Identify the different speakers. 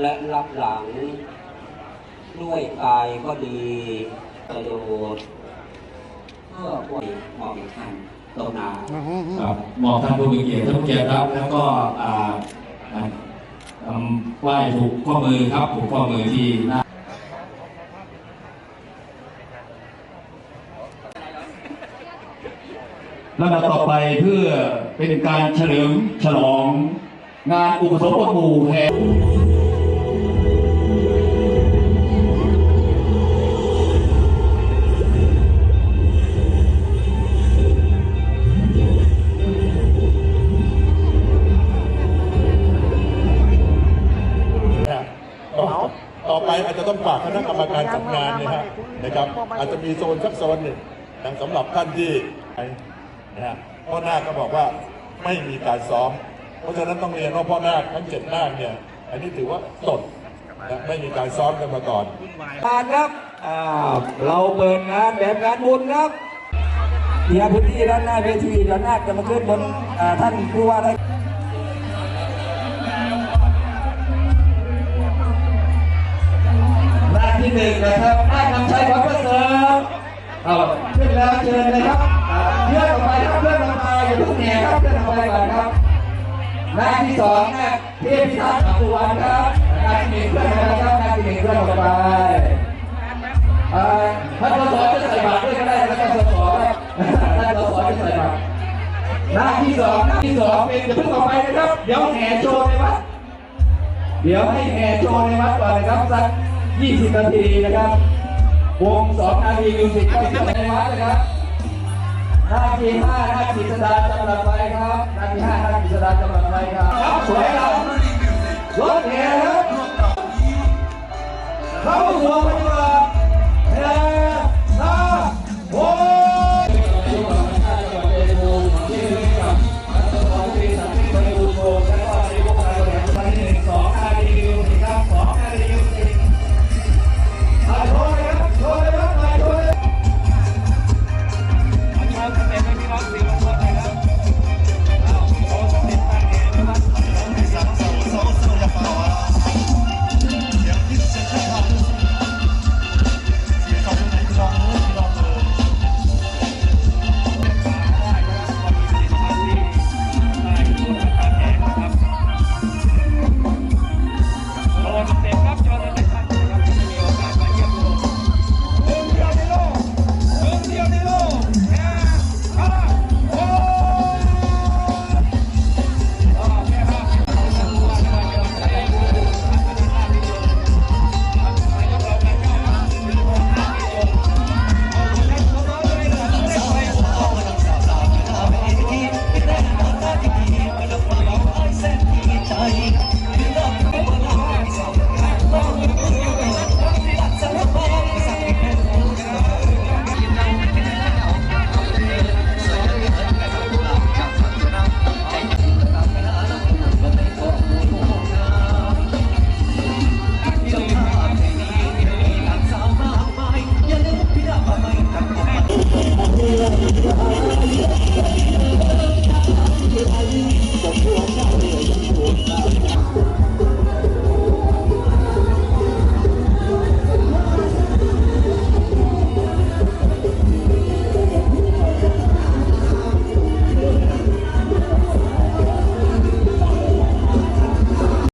Speaker 1: และรับหลัง ด้วยกายก็ดีประโยชน์เพื่อผู้มองท่านตรงนา
Speaker 2: ครับมอบท่านผู้มีเกียรติท่านผู้เกียรติครับ แล้วก็อ่าไหว้ถูกข้อมือครับถูกข้อมือที่หน้าลำดับต่อไปเพื่อเป็นการเฉลิมฉลองงานอุปสมบทหมู่แห่ง
Speaker 3: อาจจะต้องฝากคณะกรรมการจัดงานนะฮะนะครับ อาจจะมีโซนสักโซนหนึ่งนะสำหรับท่านที่นะฮะพ่อนาคก็บอกว่าไม่มีการซ้อม เพราะฉะนั้นต้องเรียนว่าพ่อนาคทั้งเจ็ดนาคเนี่ยอันนี้ถือว่าสดนะไม่มีการซ้อมกันมาก่อน
Speaker 4: งานครับเราเปิดงานแบบงานบุญครับเดียร์พื้นที่ด้านหน้าเวทีด้านหน้าจะมาขึ้นบนท่านผู้ว่าได้ ออกเพิ่งแน่ครับเพื่อนออกไปก่อนครับหน้าที่สองนะเทพพิทักษ์สุวรรณครับหน้าที่หนึ่งเพื่อนนะครับหน้าที่หนึ่งเพื่อนออกไปเอ่อท่านสสจะใส่บาตรด้วยก็ได้นะครับท่านสสครับท่านสสจะใส่บาตรหน้าที่สองหน้าที่สองเป็นอย่าเพิ่งออกไปนะครับ เดี๋ยวแห่โชว์ในวัดเดี๋ยวให้แห่โชว์ในวัดก่อนนะครับสัก20นาทีนะครับวงสองนาทีมิวสิกก็จะในวัดนะครับ หน้าที่ห้าหน้าที่สดาจำหลัดไว้ครับหน้าที่ห้าหน้าที่สดาจำหลัดไว้ครับครับสวยครับรถแห่ครับเข้าสู่ปฏิบั Música